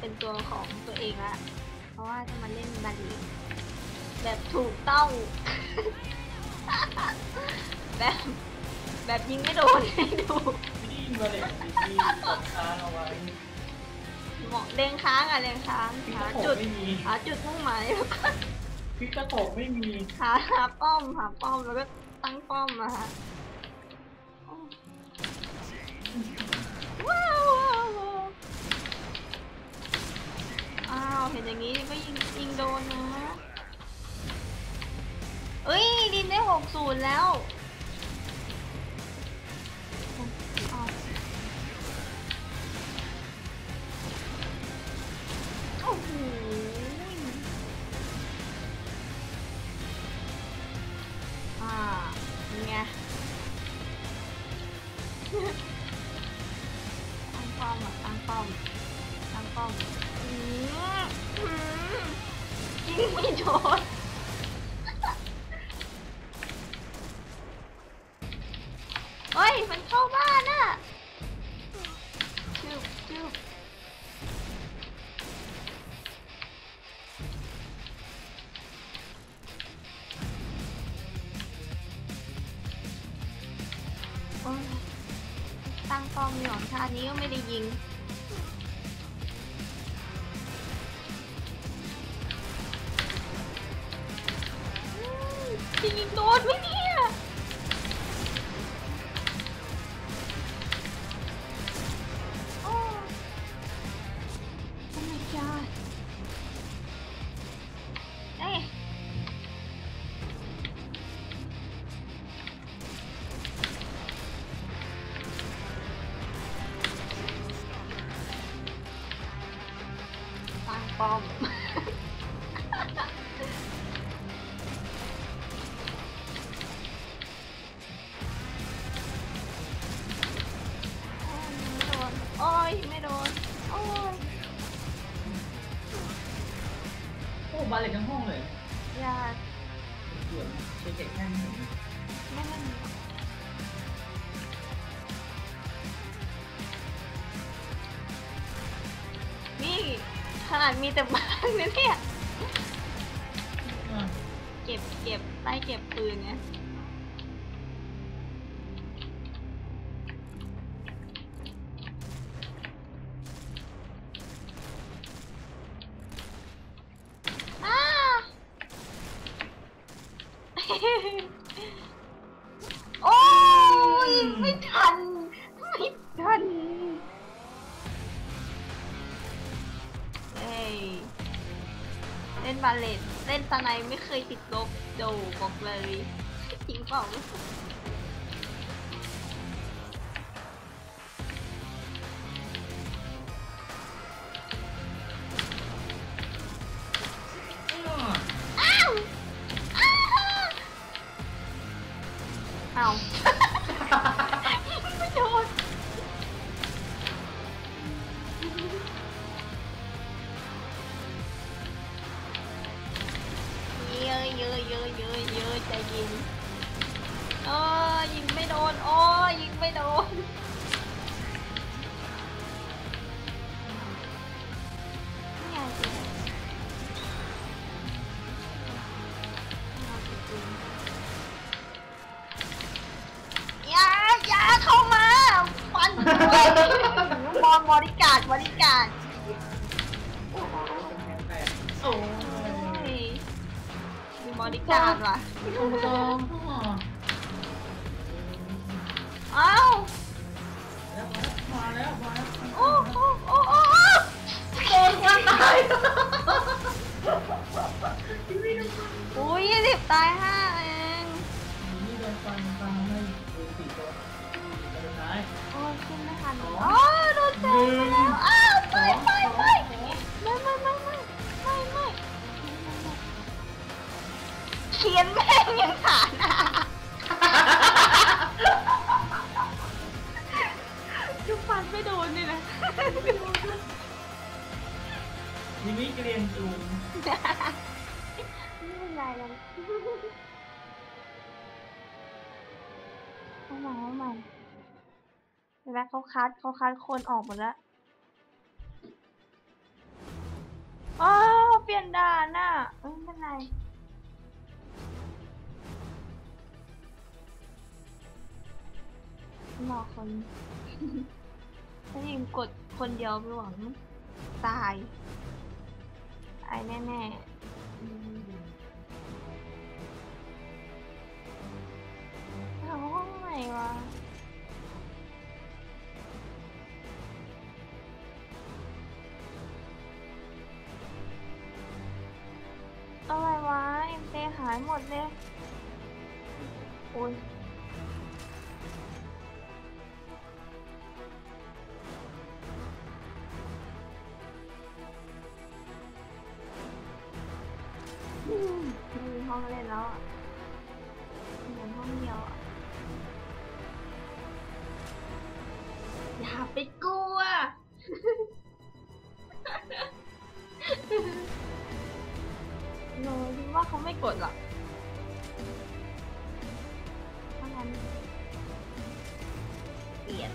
เป็นตัวของตัวเองละ เพราะว่าจะมาเล่นบัลลีแบบถูกต้อง แบบ แบบยิงไม่โดนให้ดูนี่มาเลยที่กดค้างเอาไว้เหมาะเล็งค้างอะเล็งค้างพี่หาก็โขจุดไม่มีหาจุดมุ่งหมายแล้วก็พี่ก็โขไม่มีหาหาป้อมหาป้อมแล้วก็ตั้งป้อมมาฮะ นย์แล้วอ้าวโอ้โหอ่าไงตั้งป้อมอะตั้งป้อมตั้งป้อมอืมอืมยิงไม่โดน ตั้งป้อมอยู่อนชาตินี้ก็ไม่ได้ยิงจะยิงโดนไป้อม โอ้ยไม่โดน โอ้ยโอ้บาเลยทั้งห้องเลยอย่าส่วนเช็คแค่นี้ไม่ไม่มีนี่ ขนาดมีแต่บ้านนะเนี่ย เก็บเก็บไล่เก็บปืนไงอ้า จริงเโดนไม่อยากจะเอาจริงๆอย่าอย่าเข้ามาฟันด้วยบอลบริการบริการโอ้โอ้ยมีบริการว่ะถูกต้องเอ้าวมาแล้วมาแล้วโอ้โอ้โอ้โอ้โอ้โดนควันตายอุ้ยยี่สิบตายห้าเองนี่โดนฟันฟันไม่ดูสี่ตัวสุดท้ายโอ้ยขึ้นไม่ทันอ๋อโดนเจอไปแล้วอ้าวไปไปไปไม่ไม่ไม่ไม่ไม่ไม่เขียนแม่งยังฐานอะ ไม่โดนนี่นะทีนี้เกรียนจูนไแล้วเอาใหม่เอาใหม่เห็นไหมเขาคัดเขาคัดคนออกหมดแล้วอ้าวเปลี่ยนด่านน่ะเอ้ยไม่เป็นไรรอคน ถ้ายิงกดคนเดียวไปหวังตายตายแน่ๆอืมเอาห้องไหนวะอะไรวะเอ็มเหายหมดเลยโอ้ย ไปกลัว โนดีว่าเขาไม่กดหรอกถ้างั้นเปลี่ยน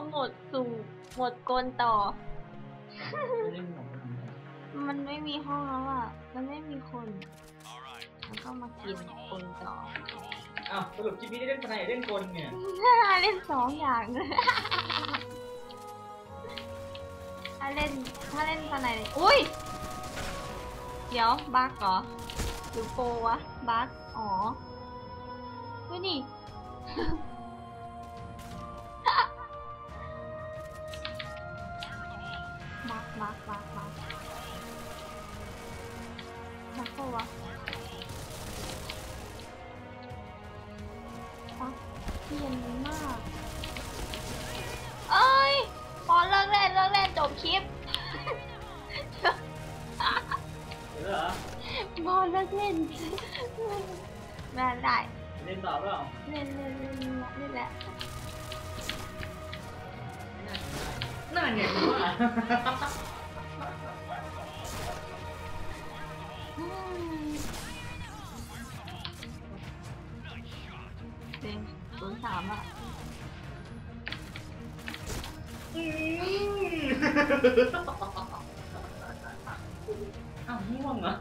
ดเขาหมดสู่หมดกลต่อไม่เล่นหมดเลยมันไม่มีห้องแล้วอะ มันไม่มีคนมันก็มากินคนต่อ อ้าวสรุปคลิปนี้ได้เล่นทนายเล่นกลเนี่ยน่าเล่นสองอย่างเลยถ้าเล่นถ้าเล่นตอนไหนเนี่ยอุ้ย เดี๋ยวบั๊กเหรอหรือโปรวะบั๊กอ๋อดูนี่ บั๊กบั๊กบั๊กบั๊กบั๊กโปรวะบั๊กเปลี่ยนมาก เอ้ยพอเลิกเล่นเลิกเล่นจบคลิปเหรอพอเลิกเล่นแม่ได้เล่นต่อเปล่าเล่นเล่นเล่นนี่แหละน่าเนี่ย มว่าอืมเต็งศูนย์สามอะอืมอ้าวง่วงเหรอ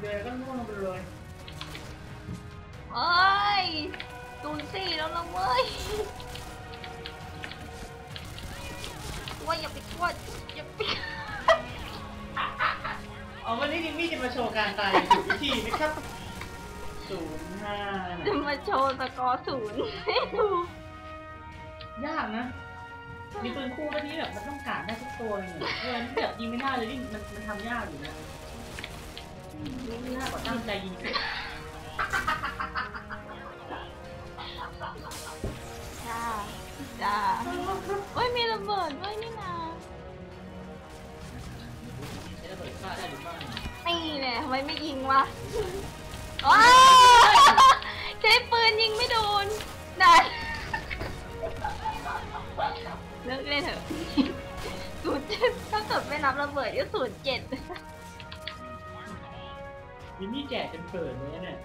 เดินก็ง่วงไปเลยเอ้ยศูนย์ โชว์การตายถูกวิธีนะครับศูนย์ห้าจะมาโชว์สกอร์ศูนย์ให้ดูยากนะ มีปืนคู่แล้วนี้แบบมันต้องการได้ทุกตัวเลยเนี่ยเออนี่แบบยิงไม่ได้เลยนี่มันมันทำยากอยู่นะยิงไม่ได้กว่าตั้งใจยิง มิมี่แจกจนเกิดเลยนะเนี่ย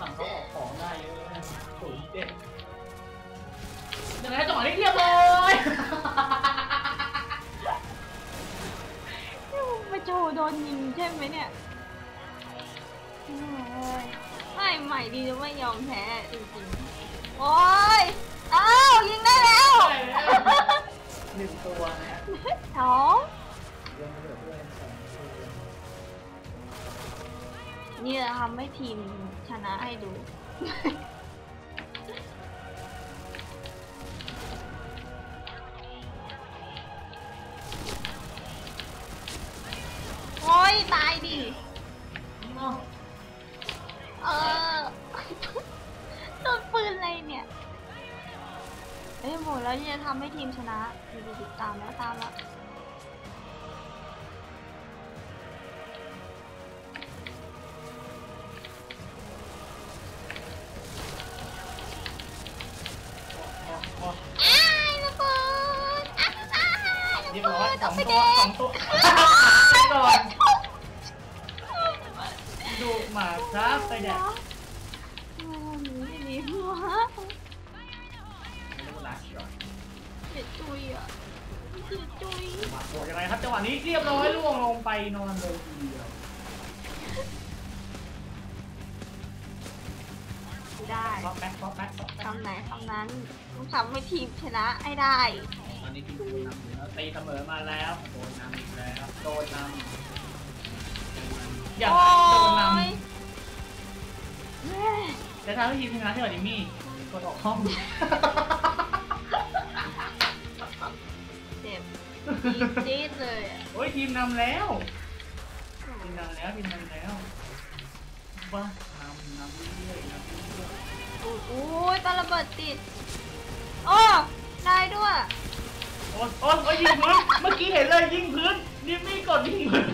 ฝั่งเขาออกของได้เยอะนะศูนย์เจ็ดยังไงจังหวะนี้เรียบร้อยมาโจโดนยิงใช่ไหมเนี่ยไม่ใหม่ดีจะไม่ยอมแพ้จริงๆ โอ้ย อ้าว ยิงได้แล้วได้แล้วหนึ่งตัวนะสอง นี่แหละทำให้ทีมชนะให้ดู โอ้ย ตายดิเออโดนปืนอะไรเนี่ย เอ้ยโหแล้วจะทำให้ทีมชนะดูดูดูตามแล้วตามแล้ว จ็ดจุยมาโหยังไงครับจังหวะนี้เรียบร้อยล่วงลงไปนอนเลยทีเดียวไม่ได้ฟอกแบ็คฟอกแบ็คฟอกแบ็คคำไหนคำนั้นต้องทำให้ทีมชนะให้ได้ ตอนนี้ทีมโดนนำอยู่แล้วตีเสมอมาแล้วโดนนำอีกแล้วโดนนำอย่างไรโดนนโอ้ยแม่ำแต่ถ้าทีมชนะที่ว่าดิมี่กดออกห้อง จี๊ดเลยอะโอ้ยทีมนำแล้ว ทีมนำแล้วทีมนำแล้วบ้านำนำเรื่อยๆนำเรื่อยโอ้โหตอนระเบิดติด โอ้ได้ด้วย ๆโอ้ยโอ้ยโอ้ยยิงพื้น เมื่อกี้เห็นเลยยิงพื้นดิมี่กดยิงพื้น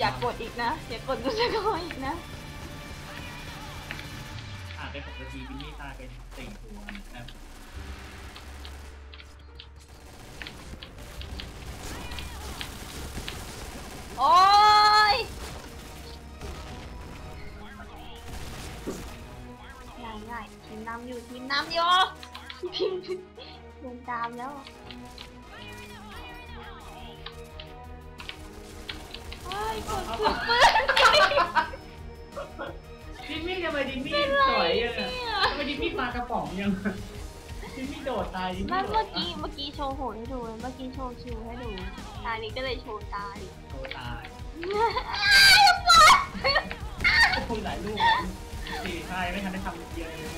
อย่ากดอีกนะ อย่ากดดูจะกดอีกนะอ่านไปหกนาทีดิมี่ตายเป็นสี่ตัวนะครับโอ้ยง่ายง่ายๆทีมนำอยู่ทีมนำอยู่ทีมเดินตามแล้ว ปืนดิมี่ทำไมดิมี่สวยยังอะทำไมดิมี่ปลากระป๋องยังดิมี่โดดตายดิมี่เมื่อโดเมื่ดอกี้เมื่อกี้โชว์โหดให้ดู เมื่อกี้โชว์ชิวให้ดู ตานี้ก็เลยโชว์ตาดิโดดตายอ้าวบอสคุยหลายลูกสี่ใช่ไม่ทันได้ทำเยอะเลย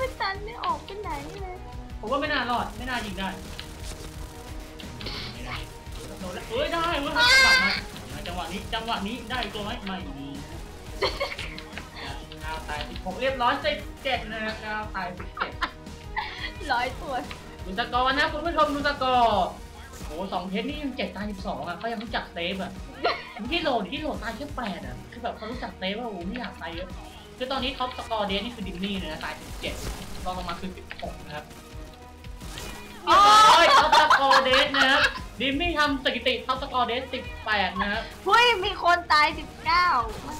มันตันไม่ออกไปไหนเลยผมว่าไม่น่ารอด ไม่น่ายิงได้ไม่ได้โดนแล้วเอ้ยได้เว้ยกลับมาจั งหวะนี้จังหวะนี้ได้ตัวไหมไม่มีก้าวตายสิบหกเรียบร้อยสิบเจ็ดนะก้าวตายสิบเจ็ดร้อยตัวดูสกอร์นะคุณผู้ชมดูสกอร์โอ้สองเพชรนี่ยังเจ็ดตายสิบสองอะเขายังรู้จักเซฟอะที่โหลดที่โหลดตายแค่แปดอะคือแบบเขารู้จักเซฟว่าโอ้ไม่อยากตายเยอะคือตอนนี้ท็อปสกอร์เดนนี่คือดิมนี่เลยนะตายสิบเจ็ดรองลงมาคือสิบหกนะครับโอ้ยท็อปส กอร์เดนนะครับดิมมี่ทำสถิติท็อปสกอร์เดนสิบแปดนะครับเฮ้ยมีคนตายสิบเก้าไม่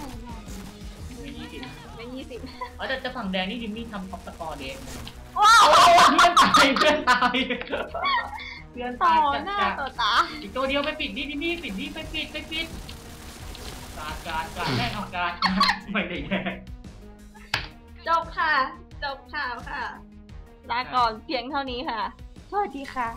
ไม่ยี่สิบไม่ยี่สิบอ๋อแต่จะฝั่งแดงนี่ดิมมี่ทำท็อปสกอร์เดนนะครับว้าวโอ้เพื่อนตายเพื่อนตายเพื่อนต่อตายจัดหน้าจ้ะต่อตาอีกตัวเดียวไปปิดดิดิมี่ปิดดิไปปิดไปปิดการการการแม่งเอาการไม่ได้แย่งจบค่ะ จบข่าวค่ะ ลาก่อนเพียงเท่านี้ค่ะ สวัสดีค่ะ